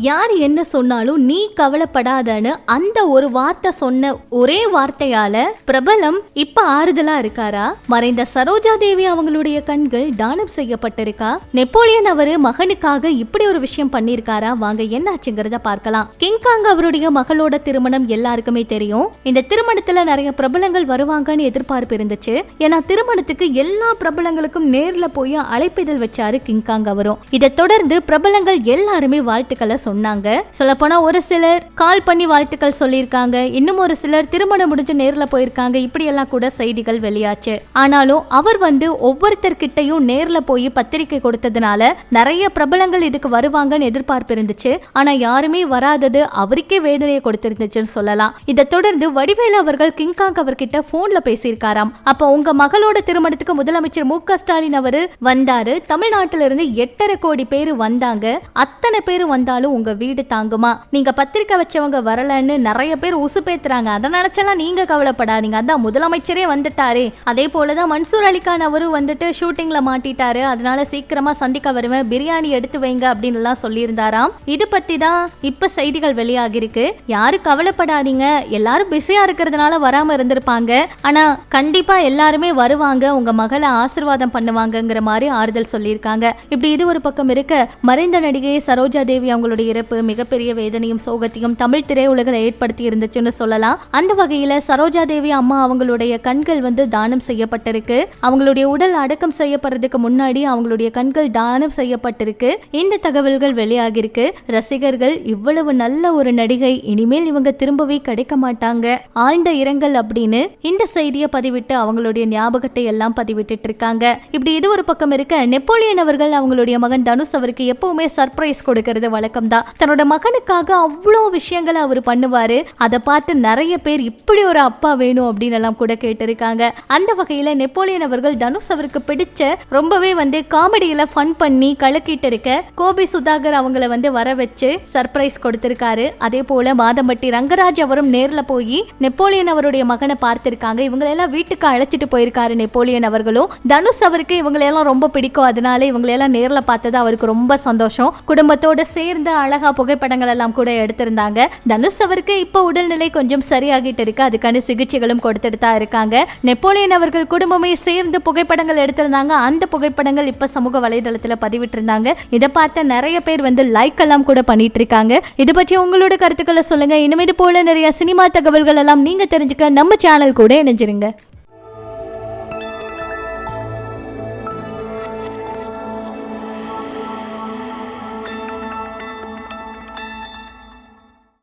யார் என்ன சொன்னாலும் நீ கவலைப்படாதன்னு அந்த ஒரு வார்த்தை சொன்ன ஒரே வார்த்தையால பிரபலம் இப்ப ஆறுதலா இருக்காரா? மறைந்த சரோஜா தேவி அவங்களுடைய கண்கள் தானம் செய்யப்பட்டிருக்கா? நெப்போலியன் அவரு மகனுக்காக இப்படி ஒரு விஷயம் பண்ணிருக்காரா வாங்க என்னாச்சுங்கிறத பார்க்கலாம். கிங்காங் அவருடைய மகளோட திருமணம் எல்லாருக்குமே தெரியும். இந்த திருமணத்துல நிறைய பிரபலங்கள் வருவாங்கன்னு எதிர்பார்ப்பு இருந்துச்சு. ஏன்னா திருமணத்துக்கு எல்லா பிரபலங்களுக்கும் நேர்ல போய் அழைப்பிதழ் வச்சாரு கிங்காங் அவரும். இதை தொடர்ந்து பிரபலங்கள் எல்லாருமே வாழ்த்துக்களை சொன்னாங்க. சொல்லப்போனா ஒரு சிலர் கால் பண்ணி வாழ்த்துக்கள் சொல்லியிருக்காங்க. இன்னும் ஒரு சிலர் திருமணம் முடிஞ்சு நேர்ல போயிருக்காங்க. இப்படி எல்லாம் கூட செய்திகள் வெளியாச்சு. ஆனாலும் அவர் வந்து ஒவ்வொருத்தர்கிட்டையும் நேர்ல போய் பத்திரிக்கை கொடுத்ததுனால நிறைய பிரபலங்கள் இதுக்கு வருவாங்கன்னு எதிர்பார்ப்பு இருந்துச்சு. ஆனா யாருமே வராதது அவருக்கே வேதனையை கொடுத்திருந்துச்சுன்னு சொல்லலாம். இதை தொடர்ந்து வடிவேலு அவர்கள் கிங்காங் அவர்கிட்ட போன்ல பேசியிருக்காராம். அப்ப உங்க மகளோட திருமணத்துக்கு முதலமைச்சர் மு ஸ்டாலின் அவரு வந்தாரு. தமிழ்நாட்டில இருந்து எட்டரை கோடி பேர் வந்தாங்க. அத்தனை பேர் வந்தாலும் உங்க வீடு தாங்குமா? நீங்க பத்திரிக்கை வச்சவங்க வரலன்னு நிறைய பேர் உசுப்பேத்துறாங்க அதை நினைச்செல்லாம் நீங்க கவலைப்படாதீங்க. அதான் முதலமைச்சரே வந்துட்டாரே. அதே போலதான் மன்சூர் அலிகான் அவரும் வந்துட்டு ஷூட்டிங்ல மாட்டிட்டாரு. அதனால சீக்கிரமா சந்திக்க வருவேன். பிரியாணி எடுத்து வைங்க அப்படின்னு எல்லாம் சொல்லியிருந்தாராம். இது பத்தி தான் இப்ப செய்திகள் வெளியாகிருக்கு யாரும் கவலைப்படாதீங்க. எல்லாரும் பிஸியா இருக்கிறதுனால வராம இருந்திருப்பாங்க. ஆனா கண்டிப்பா எல்லாருமே வருவாங்க. உங்க மகளை ஆசிர்வாதம் பண்ணுவாங்கங்கிற மாதிரி ஆறுதல் சொல்லியிருக்காங்க. இப்படி இது ஒரு பக்கம் இருக்க. மறைந்த நடிகை சரோஜா தேவி அவங்களுடைய இறப்பு மிகப்பெரிய வேதனையும் சோகத்தையும் தமிழ் திரையுலகில் ஏற்படுத்தி இருந்துச்சுன்னு சொல்லலாம். அந்த வகையில சரோஜா தேவி அம்மா அவங்களுடைய கண்கள் வந்து தானம் செய்யப்பட்டிருக்கு. அவங்களுடைய உடல் அடக்கம் செய்யப்படுறதுக்கு முன்னாடி அவங்களுடைய கண்கள் தானம் செய்யப்பட்டிருக்கு. இந்த தகவல்கள் வெளியாகிருக்கு ரசிகர்கள் இவ்வளவு நல்ல ஒரு நடிகை இனிமேல் இவங்க திரும்பவே கிடைக்க மாட்டாங்க. ஆழ்ந்த இரங்கல் அப்படின்னு இந்த செய்தியை பதிவிட்டு அவங்களுடைய ஞாபகத்தை எல்லாம் பதிவிட்டுட்டு இருக்காங்க. இப்படி இது ஒரு பக்கம் இருக்க நெப்போலியன் அவர்கள் அவங்களுடைய மகன் தனுஷ் அவருக்கு எப்பவுமே சர்ப்ரைஸ் கொடுக்கறது வழக்கம் தான் தன்னோட மகனுக்காக அவ்வளோ விஷயங்களை அவர் பண்ணுவார். அதை பார்த்து நிறைய பேர் இப்படி ஒரு அப்பா வேணும் அப்படின்னு எல்லாம் கூட கேட்டிருக்காங்க. அந்த வகையில் நெப்போலியன் அவர்கள் தனுஷ் அவருக்கு பிடிச்ச ரொம்பவே வந்து காமெடியில் ஃபன் பண்ணி கலக்கிட்டு இருக்க கோபி சுதாகர் அவங்கள வந்து வர வச்சு சர்ப்ரைஸ் கொடுத்திருக்காரு. அதே போல மாதம்பட்டி ரங்கராஜ் அவரும் நேரில் போய் நெப்போலியன் அவருடைய மகனை பார்த்திருக்காங்க. இவங்களெல்லாம் வீட்டுக்கு அழைச்சிட்டு போயிருக்காரு நெப்போலியன் அவர்களும். தனுஷ் அவருக்கு இவங்களெல்லாம் ரொம்ப பிடிக்கும். அதனால இவங்களெல்லாம் நேரில் பார்த்தது அவருக்கு ரொம்ப சந்தோஷம். குடும்பத்தோட சேர்ந்து அழகா புகைப்படங்கள் எல்லாம் கூட எடுத்திருந்தாங்க. தனுஷ் அவருக்கு இப்போ உடல்நிலை கொஞ்சம் சரியாகிட்டு இருக்கு. அதுக்கான சிகிச்சைகளும் கொடுத்துட்டு தான் இருக்காங்க. நெப்போலியன் அவர்கள் குடும்பமே சேர்ந்து புகைப்படங்கள் எடுத்திருந்தாங்க. அந்த புகைப்படங்கள் இப்ப சமூக வலைதளத்துல பதிவிட்டிருந்தாங்க. இதை பார்த்த நிறைய பேர் வந்து லைக் எல்லாம் கூட பண்ணிட்டு இருக்காங்க இது பற்றி உங்களோட கருத்துக்களை சொல்லுங்க. இனிமேல் போல நிறைய சினிமா தகவல்கள் எல்லாம் நீங்க தெரிஞ்சுக்க நம்ம சேனல் கூட இணைஞ்சிருங்க.